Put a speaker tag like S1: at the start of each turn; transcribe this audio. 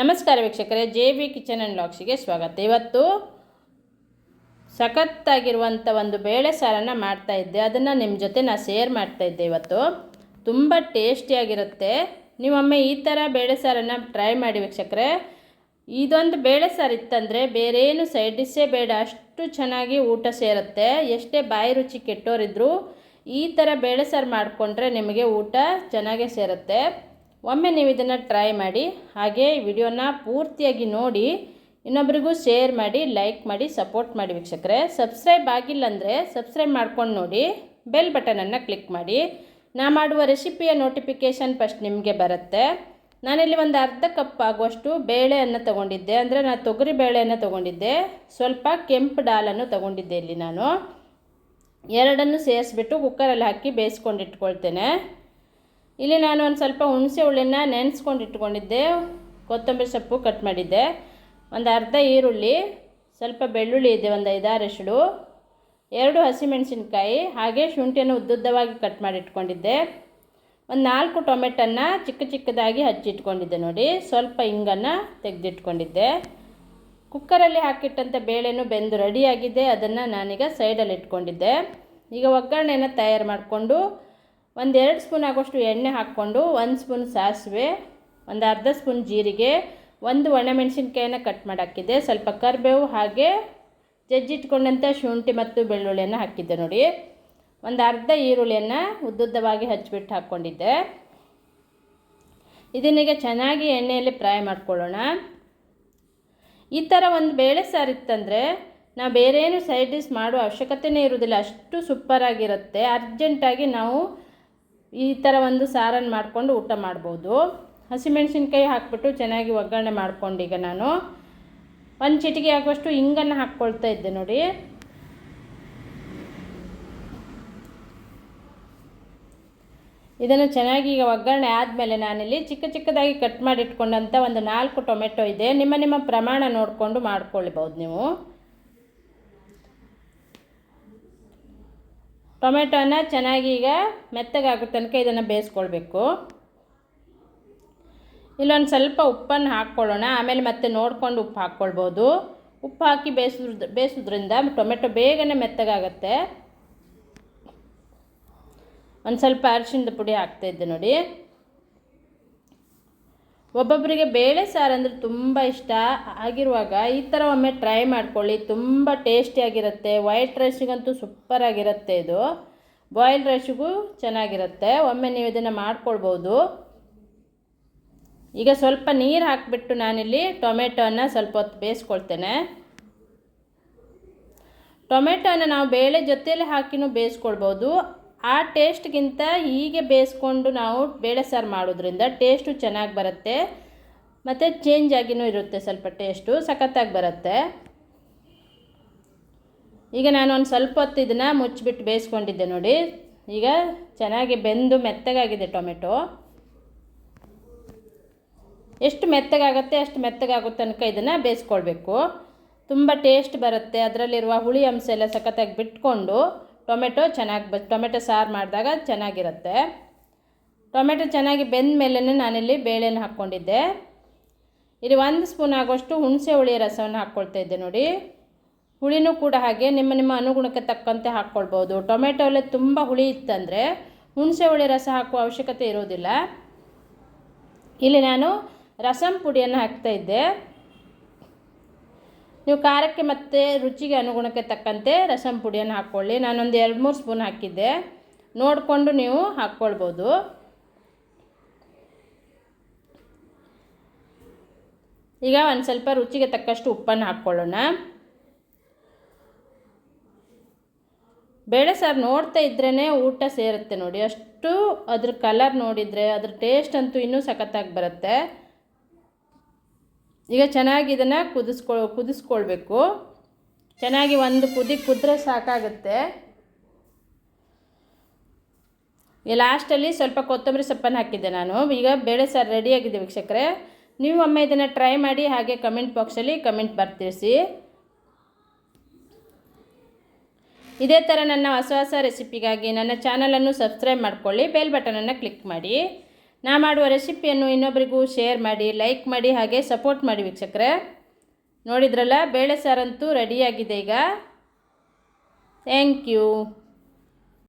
S1: ನಮಸ್ಕಾರ ವೀಕ್ಷಕರೇ, J B kitchen and ಲಾಕ್ಸಿಗೆ ಸ್ವಾಗತ. ಇವತ್ತು ಸಖತ್ತಾಗಿರುವಂಥ ಒಂದು ಬೇಳೆ ಸಾರನ್ನು ಮಾಡ್ತಾ ಇದ್ದೆ. ಅದನ್ನು ನಿಮ್ಮ ಜೊತೆ ನಾನು ಶೇರ್ ಮಾಡ್ತಾ ಇದ್ದೆ ಇವತ್ತು. ತುಂಬ ಟೇಸ್ಟಿಯಾಗಿರುತ್ತೆ ನೀವೊಮ್ಮೆ ಈ ಥರ ಬೇಳೆ ಸಾರನ್ನು ಟ್ರೈ ಮಾಡಿ ವೀಕ್ಷಕರೇ. ಇದೊಂದು ಬೇಳೆ ಸಾರು ಇತ್ತಂದರೆ ಬೇರೇನು ಸೈಡ್ ಡಿಶ್ಶೇ ಬೇಡ, ಅಷ್ಟು ಚೆನ್ನಾಗಿ ಊಟ ಸೇರುತ್ತೆ. ಎಷ್ಟೇ ಬಾಯಿ ರುಚಿ ಕೆಟ್ಟೋರಿದ್ರು ಈ ಥರ ಬೇಳೆ ಸಾರು ಮಾಡಿಕೊಂಡ್ರೆ ನಿಮಗೆ ಊಟ ಚೆನ್ನಾಗೇ ಸೇರುತ್ತೆ. ಒಮ್ಮೆ ನೀವು ಇದನ್ನು ಟ್ರೈ ಮಾಡಿ, ಹಾಗೆ ವಿಡಿಯೋನ ಪೂರ್ತಿಯಾಗಿ ನೋಡಿ, ಇನ್ನೊಬ್ರಿಗೂ ಶೇರ್ ಮಾಡಿ ಲೈಕ್ ಮಾಡಿ ಸಪೋರ್ಟ್ ಮಾಡಿ ವೀಕ್ಷಕರೇ. ಸಬ್ಸ್ಕ್ರೈಬ್ ಆಗಿಲ್ಲ ಅಂದರೆ ಸಬ್ಸ್ಕ್ರೈಬ್ ಮಾಡ್ಕೊಂಡು ನೋಡಿ ಬೆಲ್ ಬಟನನ್ನು ಕ್ಲಿಕ್ ಮಾಡಿ. ನಾ ಮಾಡುವ ರೆಸಿಪಿಯ ನೋಟಿಫಿಕೇಷನ್ ಫಸ್ಟ್ ನಿಮಗೆ ಬರುತ್ತೆ. ನಾನಿಲ್ಲಿ ಒಂದು ಅರ್ಧ ಕಪ್ ಆಗುವಷ್ಟು ಬೇಳೆಯನ್ನು ತಗೊಂಡಿದ್ದೆ. ಅಂದರೆ ನಾನು ತೊಗರಿ ಬೇಳೆಯನ್ನು ತಗೊಂಡಿದ್ದೆ. ಸ್ವಲ್ಪ ಕೆಂಪು ಡಾಲನ್ನು ತಗೊಂಡಿದ್ದೆ ಇಲ್ಲಿ ನಾನು. ಎರಡನ್ನು ಸೇರಿಸ್ಬಿಟ್ಟು ಕುಕ್ಕರಲ್ಲಿ ಹಾಕಿ ಬೇಯಿಸ್ಕೊಂಡು ಇಟ್ಕೊಳ್ತೇನೆ. ಇಲ್ಲಿ ನಾನು ಒಂದು ಸ್ವಲ್ಪ ಹುಣಸೆ ಹುಳಿನ ನೆನೆಸ್ಕೊಂಡು ಇಟ್ಕೊಂಡಿದ್ದೆ. ಕೊತ್ತಂಬರಿ ಸೊಪ್ಪು ಕಟ್ ಮಾಡಿದ್ದೆ. ಒಂದು ಅರ್ಧ ಈರುಳ್ಳಿ, ಸ್ವಲ್ಪ ಬೆಳ್ಳುಳ್ಳಿ ಇದೆ, ಒಂದು ಐದಾರು ಎಸಳು ಎರಡು ಹಸಿಮೆಣಸಿನ್ಕಾಯಿ, ಹಾಗೆ ಶುಂಠಿಯನ್ನು ಉದ್ದುದ್ದವಾಗಿ ಕಟ್ ಮಾಡಿ ಇಟ್ಕೊಂಡಿದ್ದೆ. ಒಂದು ನಾಲ್ಕು ಟೊಮೆಟನ್ನು ಚಿಕ್ಕ ಚಿಕ್ಕದಾಗಿ ಹಚ್ಚಿಟ್ಕೊಂಡಿದ್ದೆ ನೋಡಿ. ಸ್ವಲ್ಪ ಹಿಂಗನ್ನು ತೆಗೆದಿಟ್ಕೊಂಡಿದ್ದೆ. ಕುಕ್ಕರಲ್ಲಿ ಹಾಕಿಟ್ಟಂಥ ಬೇಳೆನೂ ಬೆಂದು ರೆಡಿಯಾಗಿದೆ. ಅದನ್ನು ನಾನೀಗ ಸೈಡಲ್ಲಿ ಇಟ್ಕೊಂಡಿದ್ದೆ. ಈಗ ಒಗ್ಗರಣೆಯನ್ನು ತಯಾರು ಮಾಡಿಕೊಂಡು ಒಂದು ಎರಡು ಸ್ಪೂನ್ ಆಗೋಷ್ಟು ಎಣ್ಣೆ ಹಾಕ್ಕೊಂಡು ಒಂದು ಸ್ಪೂನ್ ಸಾಸಿವೆ, ಒಂದು ಅರ್ಧ ಸ್ಪೂನ್ ಜೀರಿಗೆ, ಒಂದು ಒಣಮೆಣಸಿನ್ಕಾಯನ್ನು ಕಟ್ ಮಾಡಿ ಹಾಕಿದ್ದೆ ಸ್ವಲ್ಪ ಕರಿಬೇವು ಹಾಗೆ ಜಜ್ಜಿಟ್ಕೊಂಡಂಥ ಶುಂಠಿ ಮತ್ತು ಬೆಳ್ಳುಳ್ಳಿಯನ್ನು ಹಾಕಿದ್ದೆ ನೋಡಿ. ಒಂದು ಅರ್ಧ ಈರುಳ್ಳಿಯನ್ನು ಉದ್ದುದ್ದವಾಗಿ ಹಚ್ಚಿಬಿಟ್ಟು ಹಾಕ್ಕೊಂಡಿದ್ದೆ. ಇದನ್ನೀಗ ಚೆನ್ನಾಗಿ ಎಣ್ಣೆಯಲ್ಲಿ ಫ್ರೈ ಮಾಡ್ಕೊಳ್ಳೋಣ. ಈ ಥರ ಒಂದು ಬೇಳೆ ಸಾರು ಇತ್ತಂದರೆ ನಾವು ಬೇರೇನು ಸೈಡ್ ಡಿಸ್ ಮಾಡೋ ಅವಶ್ಯಕತೆಯೇ ಇರೋದಿಲ್ಲ ಅಷ್ಟು ಸೂಪರಾಗಿರುತ್ತೆ. ಅರ್ಜೆಂಟಾಗಿ ನಾವು ಈ ಥರ ಒಂದು ಸಾರನ್ನು ಮಾಡಿಕೊಂಡು ಊಟ ಮಾಡ್ಬೋದು. ಹಸಿಮೆಣಸಿನ್ಕಾಯಿ ಹಾಕ್ಬಿಟ್ಟು ಚೆನ್ನಾಗಿ ಒಗ್ಗರಣೆ ಮಾಡ್ಕೊಂಡು ಈಗ ನಾನು. ಒಂದು ಚಿಟಿಕೆ ಆಗುವಷ್ಟು ಹಿಂಗನ್ನು ಹಾಕ್ಕೊಳ್ತಾ ಇದ್ದೆ ನೋಡಿ. ಇದನ್ನು ಚೆನ್ನಾಗಿ ಈಗ ಒಗ್ಗರಣೆ ಆದಮೇಲೆ ನಾನಿಲ್ಲಿ ಚಿಕ್ಕ ಚಿಕ್ಕದಾಗಿ ಕಟ್ ಮಾಡಿಟ್ಕೊಂಡಂಥ ಒಂದು ನಾಲ್ಕು ಟೊಮೆಟೊ ಇದೆ. ನಿಮ್ಮ ನಿಮ್ಮ ಪ್ರಮಾಣ ನೋಡಿಕೊಂಡು ಮಾಡ್ಕೊಳ್ಬೋದು ನೀವು. ಟೊಮೆಟೊನ ಚೆನ್ನಾಗಿ ಈಗ ಮೆತ್ತಗಾಗೋ ತನಕ ಇದನ್ನು ಬೇಯಿಸ್ಕೊಳ್ಬೇಕು. ಇಲ್ಲೊಂದು ಸ್ವಲ್ಪ ಉಪ್ಪನ್ನು ಹಾಕ್ಕೊಳ್ಳೋಣ. ಆಮೇಲೆ ಮತ್ತೆ ನೋಡ್ಕೊಂಡು ಉಪ್ಪು ಹಾಕ್ಕೊಳ್ಬೋದು. ಉಪ್ಪು ಹಾಕಿ ಬೇಯಿಸೋದ್ರ, ಬೇಯಿಸೋದ್ರಿಂದ ಟೊಮೆಟೊ ಬೇಗನೆ ಮೆತ್ತಗಾಗತ್ತೆ. ಒಂದು ಸ್ವಲ್ಪ ಅರಿಶಿಣದ ಪುಡಿ ಹಾಕ್ತಾಯಿದ್ದೆ ನೋಡಿ. ಒಬ್ಬೊಬ್ಬರಿಗೆ ಬೇಳೆ ಸಾರು ಅಂದರೆ ತುಂಬ ಇಷ್ಟ. ಆಗಿರುವಾಗ ಈ ಥರ ಒಮ್ಮೆ ಟ್ರೈ ಮಾಡ್ಕೊಳ್ಳಿ. ತುಂಬ ಟೇಸ್ಟಿಯಾಗಿರುತ್ತೆ ವೈಟ್ ರೈಸಿಗಂತೂ ಸೂಪರಾಗಿರುತ್ತೆ ಇದು. ಬಾಯ್ಲ್ಡ್ ರೈಸಿಗೂ ಚೆನ್ನಾಗಿರುತ್ತೆ. ಒಮ್ಮೆ ನೀವು ಇದನ್ನು ಮಾಡ್ಕೊಳ್ಬೋದು. ಈಗ ಸ್ವಲ್ಪ ನೀರು ಹಾಕಿಬಿಟ್ಟು ನಾನಿಲ್ಲಿ ಟೊಮೆಟೊನ ಸ್ವಲ್ಪ ಹೊತ್ತು ಬೇಯಿಸ್ಕೊಳ್ತೇನೆ. ಟೊಮೆಟೊನ ನಾವು ಬೇಳೆ ಜೊತೆಯಲ್ಲಿ ಹಾಕಿನೂ ಬೇಯಿಸ್ಕೊಳ್ಬೋದು. ಆ ಟೇಸ್ಟ್ಗಿಂತ ಹೀಗೆ ಬೇಯಿಸ್ಕೊಂಡು ನಾವು ಬೇಳೆ ಸಾರು ಮಾಡೋದ್ರಿಂದ ಟೇಸ್ಟು ಚೆನ್ನಾಗಿ ಬರುತ್ತೆ. ಮತ್ತು ಚೇಂಜ್ ಆಗಿನೂ ಇರುತ್ತೆ ಸ್ವಲ್ಪ ಟೇಸ್ಟು, ಸಖತ್ತಾಗಿ ಬರುತ್ತೆ. ಈಗ ನಾನು ಒಂದು ಸ್ವಲ್ಪ ಹೊತ್ತು ಇದನ್ನು ಮುಚ್ಚಿಬಿಟ್ಟು ಬೇಯಿಸ್ಕೊಂಡಿದ್ದೆ ನೋಡಿ. ಈಗ ಚೆನ್ನಾಗಿ ಬೆಂದು ಮೆತ್ತಗಾಗಿದೆ ಟೊಮೆಟೊ. ಎಷ್ಟು ಮೆತ್ತಗಾಗುತ್ತೆ ಅಷ್ಟು ಮೆತ್ತಗಾಗೋ ತನಕ ಇದನ್ನು ಬೇಯಿಸ್ಕೊಳ್ಬೇಕು. ತುಂಬ ಟೇಸ್ಟ್ ಬರುತ್ತೆ. ಅದರಲ್ಲಿರುವ ಹುಳಿ ಅಂಶ ಎಲ್ಲ ಸಖತ್ತಾಗಿ ಬಿಟ್ಕೊಂಡು ಟೊಮೆಟೊ ಚೆನ್ನಾಗಿ ಬ ಟೊಮೆಟೊ ಸಾರು ಮಾಡಿದಾಗ ಚೆನ್ನಾಗಿರುತ್ತೆ. ಟೊಮೆಟೊ ಚೆನ್ನಾಗಿ ಬೆಂದ ಮೇಲೆ ನಾನಿಲ್ಲಿ ಬೇಳೆನ ಹಾಕ್ಕೊಂಡಿದ್ದೆ. ಇಲ್ಲಿ ಒಂದು ಸ್ಪೂನ್ ಆಗೋಷ್ಟು ಹುಣಸೆ ಹುಳಿ ರಸವನ್ನು ಹಾಕ್ಕೊಳ್ತಾ ಇದ್ದೆ ನೋಡಿ. ಹುಳಿನೂ ಕೂಡ ಹಾಗೆ ನಿಮ್ಮ ನಿಮ್ಮ ಅನುಗುಣಕ್ಕೆ ತಕ್ಕಂತೆ ಹಾಕ್ಕೊಳ್ಬೋದು. ಟೊಮೆಟೊ ಎಲ್ಲ ತುಂಬ ಹುಳಿ ಇತ್ತಂದರೆ ಹುಣಸೆ ಹುಳಿ ರಸ ಹಾಕುವ ಅವಶ್ಯಕತೆ ಇರೋದಿಲ್ಲ. ಇಲ್ಲಿ ನಾನು ರಸಂ ಪುಡಿಯನ್ನು ಹಾಕ್ತಾಯಿದ್ದೆ ನೀವು ಖಾರಕ್ಕೆ ಮತ್ತು ರುಚಿಗೆ ಅನುಗುಣಕ್ಕೆ ತಕ್ಕಂತೆ ರಸಂ ಪುಡಿಯನ್ನು ಹಾಕ್ಕೊಳ್ಳಿ. ನಾನೊಂದು ಎರಡು ಮೂರು ಸ್ಪೂನ್ ಹಾಕಿದ್ದೆ. ನೋಡಿಕೊಂಡು ನೀವು ಹಾಕ್ಕೊಳ್ಬೋದು. ಈಗ ಒಂದು ಸ್ವಲ್ಪ ರುಚಿಗೆ ತಕ್ಕಷ್ಟು ಉಪ್ಪನ್ನು ಹಾಕ್ಕೊಳ್ಳೋಣ. ಬೇಳೆ ಸಾರು ನೋಡ್ತಾ ಇದ್ರೇ ಊಟ ಸೇರುತ್ತೆ ನೋಡಿ. ಅಷ್ಟು ಅದ್ರ ಕಲರ್ ನೋಡಿದರೆ, ಅದ್ರ ಟೇಸ್ಟ್ ಅಂತೂ ಇನ್ನೂ ಸಖತ್ತಾಗಿ ಬರುತ್ತೆ. ಈಗ ಚೆನ್ನಾಗಿ ಇದನ್ನು ಕುದಿಸ್ಕೊ, ಕುದಿಸ್ಕೊಳ್ಬೇಕು. ಚೆನ್ನಾಗಿ ಒಂದು ಕುದಿ, ಕುದ್ರೆ ಸಾಕಾಗುತ್ತೆ. ಲಾಸ್ಟಲ್ಲಿ ಸ್ವಲ್ಪ ಕೊತ್ತಂಬರಿ ಸೊಪ್ಪನ್ನು ಹಾಕಿದ್ದೆ ನಾನು. ಈಗ ಬೇಳೆ ಸಾರು ರೆಡಿಯಾಗಿದೆ ವೀಕ್ಷಕರೇ. ನೀವು ಒಮ್ಮೆ ಇದನ್ನು ಟ್ರೈ ಮಾಡಿ ಹಾಗೆ ಕಮೆಂಟ್ ಬಾಕ್ಸಲ್ಲಿ ಕಮೆಂಟ್ ಬರ್ತಿರಿಸಿ. ಇದೇ ಥರ ನನ್ನ ಹೊಸ ಹೊಸ ರೆಸಿಪಿಗಾಗಿ ನನ್ನ ಚಾನಲನ್ನು ಸಬ್ಸ್ಕ್ರೈಬ್ ಮಾಡಿಕೊಳ್ಳಿ ಬೆಲ್ ಬಟನನ್ನು ಕ್ಲಿಕ್ ಮಾಡಿ. ನಾ ಮಾಡುವ ರೆಸಿಪಿಯನ್ನು ಇನ್ನೊಬ್ಬರಿಗೂ ಶೇರ್ ಮಾಡಿ, ಲೈಕ್ ಮಾಡಿ ಹಾಗೆ ಸಪೋರ್ಟ್ ಮಾಡಿ ವೀಕ್ಷಕರೆ. ನೋಡಿದ್ರಲ್ಲ, ಬೇಳೆ ಸಾರಂತೂ ರೆಡಿಯಾಗಿದೆ ಈಗ. Thank you.